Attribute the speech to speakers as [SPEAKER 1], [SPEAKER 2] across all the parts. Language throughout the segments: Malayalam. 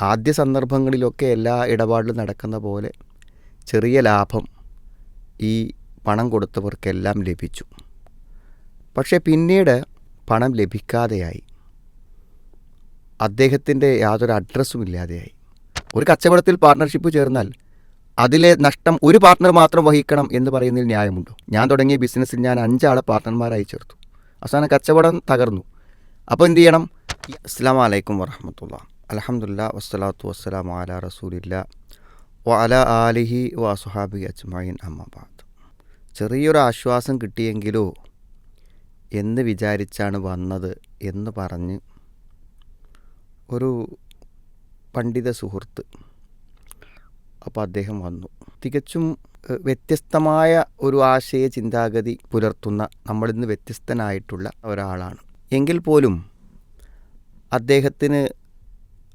[SPEAKER 1] ആദ്യ സന്ദർഭങ്ങളിലൊക്കെ എല്ലാ ഇടപാടിലും നടക്കുന്ന പോലെ ചെറിയ ലാഭം ഈ പണം കൊടുത്തവർക്കെല്ലാം ലഭിച്ചു. പക്ഷേ പിന്നീട് പണം ലഭിക്കാതെയായി. അദ്ദേഹത്തിന്റെ യാതൊരു അഡ്രസ്സും ഇല്ലാതെയായി. ഒരു കച്ചവടത്തിൽ പാർട്ണർഷിപ്പ് ചേർന്നാൽ അതിലെ നഷ്ടം ഒരു പാർട്ണർ മാത്രം വഹിക്കണം എന്ന് പറയുന്നതിൽ ന്യായമുണ്ടോ? ഞാൻ തുടങ്ങിയ ബിസിനസ്സിൽ ഞാൻ അഞ്ചാളെ പാർട്ണർമാരായി ചേർത്തു. അവസാനം കച്ചവടം തകർന്നു. അപ്പോൾ എന്ത് ചെയ്യണം? അസ്സാം വലൈക്കും വറഹമത്തുള്ള അലഹമുല്ല വസ്സലാത്തു വസ്സലാമു അല റസൂലില്ല വ അല ആലിഹി വ സുഹാബി അജ്മൈൻ അമ്മബാദ് ചെറിയൊരു ആശ്വാസം കിട്ടിയെങ്കിലോ എന്ന് വിചാരിച്ചാണ് വന്നത് എന്ന് പറഞ്ഞ് ഒരു പണ്ഡിത സുഹൃത്ത് അപ്പോൾ അദ്ദേഹം വന്നു. തികച്ചും വ്യത്യസ്തമായ ഒരു ആശയ ചിന്താഗതി പുലർത്തുന്ന നമ്മളിൽ നിന്ന് വ്യത്യസ്തനായിട്ടുള്ള ഒരാളാണ്. എങ്കിൽ പോലും അദ്ദേഹത്തിന്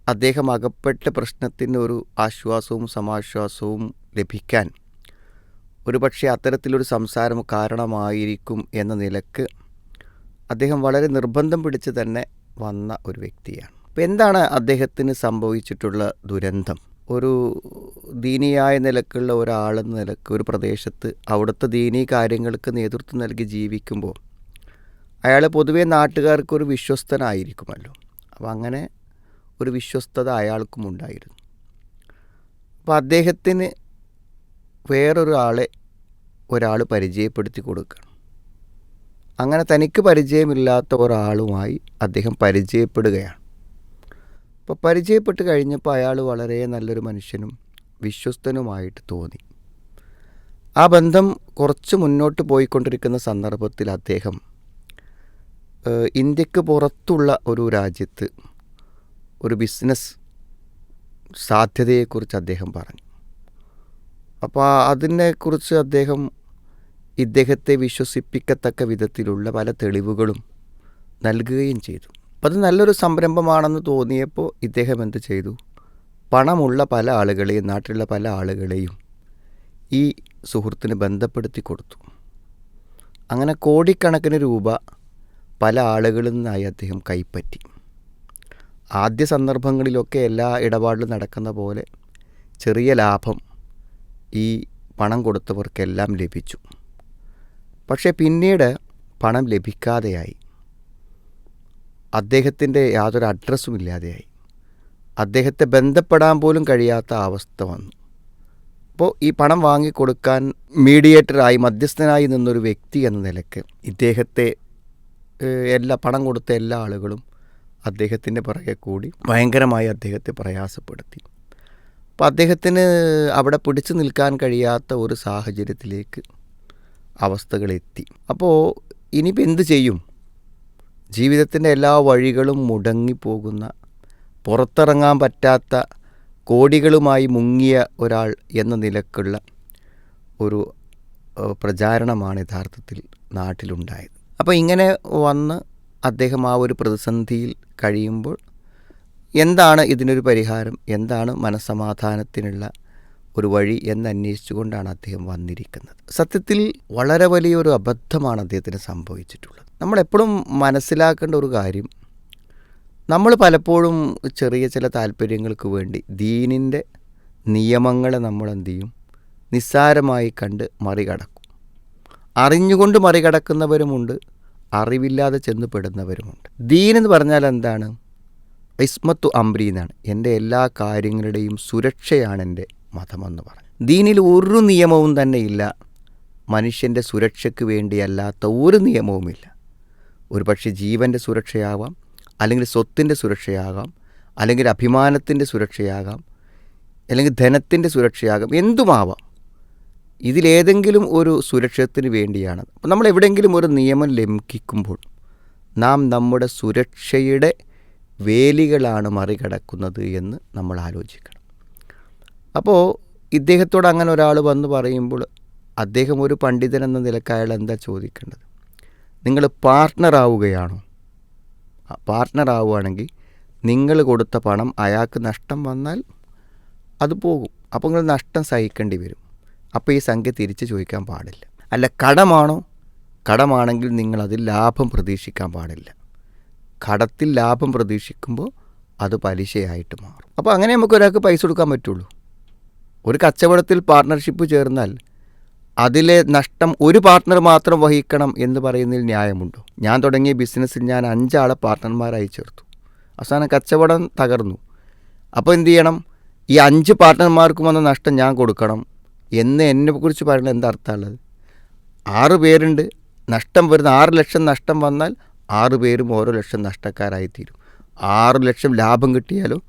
[SPEAKER 1] അദ്ദേഹം അകപ്പെട്ട പ്രശ്നത്തിന് ഒരു ആശ്വാസവും സമാശ്വാസവും ലഭിക്കാൻ ഒരുപക്ഷെ അത്തരത്തിലൊരു സംസാരം കാരണമായിരിക്കും എന്ന നിലയ്ക്ക് അദ്ദേഹം വളരെ നിർബന്ധം പിടിച്ച് തന്നെ വന്ന ഒരു വ്യക്തിയാണ്. അപ്പോൾ എന്താണ് അദ്ദേഹത്തിന് സംഭവിച്ചിട്ടുള്ള ദുരന്തം? ഒരു ദീനിയായ നിലക്കുള്ള ഒരാളെന്ന നിലയ്ക്ക് ഒരു പ്രദേശത്ത് അവിടുത്തെ ദീനീ കാര്യങ്ങൾക്ക് നേതൃത്വം നൽകി ജീവിക്കുമ്പോൾ അയാൾ പൊതുവേ നാട്ടുകാർക്ക് ഒരു വിശ്വസ്തനായിരിക്കുമല്ലോ. അപ്പോൾ അങ്ങനെ ഒരു വിശ്വസ്തത അയാൾക്കും ഉണ്ടായിരുന്നു. അപ്പോൾ അദ്ദേഹത്തിന് വേറൊരാളെ ഒരാൾ പരിചയപ്പെടുത്തി കൊടുക്കണം. അങ്ങനെ തനിക്ക് പരിചയമില്ലാത്ത ഒരാളുമായി അദ്ദേഹം പരിചയപ്പെടുകയാണ്. അപ്പോൾ പരിചയപ്പെട്ട് കഴിഞ്ഞപ്പോൾ അയാൾ വളരെ നല്ലൊരു മനുഷ്യനും വിശ്വസ്തനുമായിട്ട് തോന്നി. ആ ബന്ധം കുറച്ച് മുന്നോട്ട് പോയിക്കൊണ്ടിരിക്കുന്ന സന്ദർഭത്തിൽ അദ്ദേഹം ഇന്ത്യയ്ക്ക് പുറത്തുള്ള ഒരു രാജ്യത്ത് ഒരു ബിസിനസ് സാധ്യതയെക്കുറിച്ച് അദ്ദേഹം പറഞ്ഞു. അപ്പോൾ അതിനെക്കുറിച്ച് അദ്ദേഹം ഇദ്ദേഹത്തെ വിശ്വസിപ്പിക്കത്തക്ക വിധത്തിലുള്ള പല തെളിവുകളും നൽകുകയും ചെയ്തു. അത് നല്ലൊരു സംരംഭമാണെന്ന് തോന്നിയപ്പോൾ ഇദ്ദേഹം എന്ത് ചെയ്തു? പണമുള്ള പല ആളുകളെയും നാട്ടിലുള്ള പല ആളുകളെയും ഈ സുഹൃത്തിന് ബന്ധപ്പെടുത്തി കൊടുത്തു. അങ്ങനെ കോടിക്കണക്കിന് രൂപ പല ആളുകളിൽ നിന്നായി അദ്ദേഹം കൈപ്പറ്റി. ആദ്യ സന്ദർഭങ്ങളിലൊക്കെ എല്ലാ ഇടപാടിലും നടക്കുന്ന പോലെ ചെറിയ ലാഭം ഈ പണം കൊടുത്തവർക്കെല്ലാം ലഭിച്ചു. പക്ഷേ പിന്നീട് പണം ലഭിക്കാതെയായി. അദ്ദേഹത്തിന്റെ യാതൊരു അഡ്രസ്സും ഇല്ലാതെയായി. അദ്ദേഹത്തെ ബന്ധപ്പെടാൻ പോലും കഴിയാത്ത അവസ്ഥ വന്നു. അപ്പോൾ ഈ പണം വാങ്ങിക്കൊടുക്കാൻ മീഡിയേറ്ററായി മധ്യസ്ഥനായി നിന്നൊരു വ്യക്തി എന്ന നിലയ്ക്ക് ഇദ്ദേഹത്തെ എല്ലാ പണം കൊടുത്ത എല്ലാ ആളുകളും അദ്ദേഹത്തിന്റെ പുറകെ കൂടി ഭയങ്കരമായി അദ്ദേഹത്തെ പ്രയാസപ്പെടുത്തി. അപ്പോൾ അദ്ദേഹത്തിന് അവിടെ പിടിച്ചു നിൽക്കാൻ കഴിയാത്ത ഒരു സാഹചര്യത്തിലേക്ക് അവസ്ഥകളെത്തി. അപ്പോൾ ഇനിയിപ്പോൾ എന്ത് ചെയ്യും? ജീവിതത്തിന്റെ എല്ലാ വഴികളും മുടങ്ങിപ്പോകുന്ന പുറത്തിറങ്ങാൻ പറ്റാത്ത കോടികളുമായി മുങ്ങിയ ഒരാൾ എന്ന നിലക്കുള്ള ഒരു പ്രചാരണമാണ് യഥാർത്ഥത്തിൽ നാട്ടിലുണ്ടായത്. അപ്പോൾ ഇങ്ങനെ വന്ന് അദ്ദേഹം ആ ഒരു പ്രതിസന്ധിയിൽ കഴിയുമ്പോൾ എന്താണ് ഇതിനൊരു പരിഹാരം? എന്താണ് മനസ്സമാധാനത്തിനുള്ള ഒരു വഴി എന്ന് അന്വേഷിച്ചുകൊണ്ടാണ് അദ്ദേഹം വന്നിരിക്കുന്നത്. സത്യത്തിൽ വളരെ വലിയൊരു അബദ്ധമാണ് അദ്ദേഹത്തിന് സംഭവിച്ചിട്ടുള്ളത്. നമ്മളെപ്പോഴും മനസ്സിലാക്കേണ്ട ഒരു കാര്യം നമ്മൾ പലപ്പോഴും ചെറിയ ചില താല്പര്യങ്ങൾക്ക് വേണ്ടി ദീനിന്റെ നിയമങ്ങളെ നമ്മൾ എന്ത് ചെയ്യും? നിസ്സാരമായി കണ്ട് മറികടക്കും. അറിഞ്ഞുകൊണ്ട് മറികടക്കുന്നവരുമുണ്ട്. അറിവില്ലാതെ ചെന്ന് പെടുന്നവരുമുണ്ട് ദീൻ എന്ന് പറഞ്ഞാൽ എന്താണ്? ഇസ്മത്തു അംബ്രി എന്നാണ്. എന്റെ എല്ലാ കാര്യങ്ങളുടെയും സുരക്ഷയാണ് എന്റെ മതമെന്ന് പറഞ്ഞു. ദീനിൽ ഒരു നിയമവും തന്നെ ഇല്ല. മനുഷ്യന്റെ സുരക്ഷയ്ക്ക് വേണ്ടിയല്ലാത്ത ഒരു നിയമവുമില്ല ഒരു പക്ഷേ ജീവന്റെ സുരക്ഷയാവാം അല്ലെങ്കിൽ സ്വത്തിന്റെ സുരക്ഷയാകാം അല്ലെങ്കിൽ അഭിമാനത്തിന്റെ സുരക്ഷയാകാം അല്ലെങ്കിൽ ധനത്തിന്റെ സുരക്ഷയാകാം എന്തുമാവാം. ഇതിലേതെങ്കിലും ഒരു സുരക്ഷത്തിന് വേണ്ടിയാണ്. നമ്മൾ എവിടെയെങ്കിലും ഒരു നിയമം ലംഘിക്കുമ്പോൾ നാം നമ്മുടെ സുരക്ഷയുടെ വേലികളാണ് മറികടക്കുന്നത് എന്ന് നമ്മൾ ആലോചിക്കണം. അപ്പോൾ ഇദ്ദേഹത്തോട് അങ്ങനെ ഒരാൾ വന്ന് പറയുമ്പോൾ അദ്ദേഹം ഒരു പണ്ഡിതൻ എന്ന നിലയ്ക്ക് അയാൾ എന്താ ചോദിക്കേണ്ടത്? നിങ്ങൾ പാർട്ട്ണറാവുകയാണോ പാർട്ട്ണറാവുകയാണെങ്കിൽ നിങ്ങൾ കൊടുത്ത പണം അയാൾക്ക് നഷ്ടം വന്നാൽ അത് പോകും. അപ്പോൾ നിങ്ങൾ നഷ്ടം സഹിക്കേണ്ടി വരും. അപ്പോൾ ഈ സംഖ്യ തിരിച്ച് ചോദിക്കാൻ പാടില്ല. അല്ല കടമാണോ? കടമാണെങ്കിൽ നിങ്ങൾ അതിൽ ലാഭം പ്രതീക്ഷിക്കാൻ പാടില്ല. കടത്തിൽ ലാഭം പ്രതീക്ഷിക്കുമ്പോൾ അത് പലിശയായിട്ട് മാറും. അപ്പോൾ അങ്ങനെ നമുക്ക് ഒരാൾക്ക് പൈസ കൊടുക്കാൻ പറ്റുള്ളൂ. ഒരു കച്ചവടത്തിൽ പാർട്ട്ണർഷിപ്പ് ചേർന്നാൽ അതിലെ നഷ്ടം ഒരു പാർട്ട്ണർ മാത്രം വഹിക്കണം എന്ന് പറയുന്നതിൽ ന്യായമുണ്ടോ? ഞാൻ തുടങ്ങിയ ബിസിനസ്സിൽ ഞാൻ അഞ്ചാളെ പാർട്ട്ണർമാരായി ചേർത്തു. അവസാനം കച്ചവടം തകർന്നു. അപ്പോൾ എന്ത് ചെയ്യണം? ഈ അഞ്ച് പാർട്ട്ണർമാർക്കും വന്ന നഷ്ടം ഞാൻ കൊടുക്കണം. എന്ന് എന്നെക്കുറിച്ച് പറയുന്നത് എന്താ അർത്ഥമുള്ളത്? ആറ് പേരുണ്ട്. നഷ്ടം വരുന്ന ആറ് ലക്ഷം നഷ്ടം വന്നാൽ ആറ് പേരും ഓരോ ലക്ഷം നഷ്ടക്കാരായിത്തീരും. ആറ് ലക്ഷം ലാഭം കിട്ടിയാലോ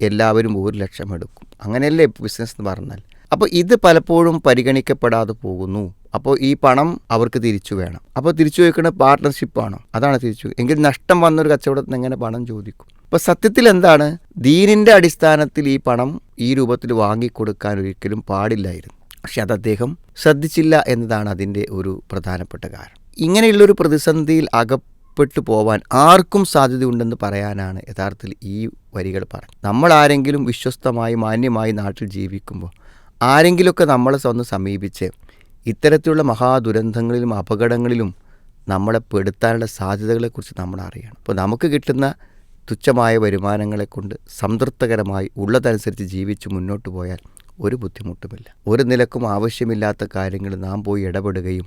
[SPEAKER 1] എല്ലാവരും ഒരു ലക്ഷം എടുക്കും. അങ്ങനെയല്ലേ ബിസിനസ് എന്ന് പറഞ്ഞാൽ? അപ്പോൾ ഇത് പലപ്പോഴും പരിഗണിക്കപ്പെടാതെ പോകുന്നു. അപ്പോൾ ഈ പണം അവർക്ക് തിരിച്ചു വേണം. അപ്പോൾ തിരിച്ചു ചോദിക്കുന്ന പാർട്ട്ണർഷിപ്പാണോ അതാണ് തിരിച്ചു എങ്കിൽ നഷ്ടം വന്നൊരു കച്ചവടത്തിന് എങ്ങനെ പണം ചോദിക്കും? അപ്പോൾ സത്യത്തിൽ എന്താണ്? ദീനിന്റെ അടിസ്ഥാനത്തിൽ ഈ പണം ഈ രൂപത്തിൽ വാങ്ങിക്കൊടുക്കാൻ ഒരിക്കലും പാടില്ലായിരുന്നു. പക്ഷെ അത് അദ്ദേഹം ശ്രദ്ധിച്ചില്ല എന്നതാണ് അതിന്റെ ഒരു പ്രധാനപ്പെട്ട കാരണം. ഇങ്ങനെയുള്ളൊരു പ്രതിസന്ധിയിൽ അകപ്പെട്ടു പോവാൻ ആർക്കും സാധ്യതയുണ്ടെന്ന് പറയാനാണ് യഥാർത്ഥത്തിൽ ഈ വരികൾ പറഞ്ഞത്. നമ്മൾ ആരെങ്കിലും വിശ്വസ്തമായി മാന്യമായി നാട്ടിൽ ജീവിക്കുമ്പോൾ ആരെങ്കിലുമൊക്കെ നമ്മളെ ഒന്ന് സമീപിച്ച് ഇത്തരത്തിലുള്ള മഹാദുരന്തങ്ങളിലും അപകടങ്ങളിലും നമ്മളെ പെടുത്താനുള്ള സാധ്യതകളെക്കുറിച്ച് നമ്മൾ അറിയണം. അപ്പോൾ നമുക്ക് കിട്ടുന്ന തുച്ഛമായ വരുമാനങ്ങളെ കൊണ്ട് സംതൃപ്തകരമായി ഉള്ളതനുസരിച്ച് ജീവിച്ച് മുന്നോട്ട് പോയാൽ ഒരു ബുദ്ധിമുട്ടുമില്ല. ഒരു നിലക്കും ആവശ്യമില്ലാത്ത കാര്യങ്ങൾ നാം പോയി ഇടപെടുകയും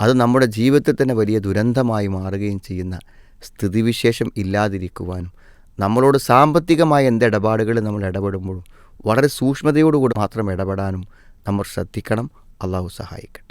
[SPEAKER 1] അത് നമ്മുടെ ജീവിതത്തിൽ തന്നെ വലിയ ദുരന്തമായി മാറുകയും ചെയ്യുന്ന സ്ഥിതിവിശേഷം ഇല്ലാതിരിക്കുവാനും നമ്മളോട് സാമ്പത്തികമായ എന്ത് നമ്മൾ ഇടപെടുമ്പോഴും വളരെ സൂക്ഷ്മതയോടുകൂടി മാത്രം ഇടപെടാനും നമ്മൾ ശ്രദ്ധിക്കണം. അള്ളാഹു സഹായിക്കണം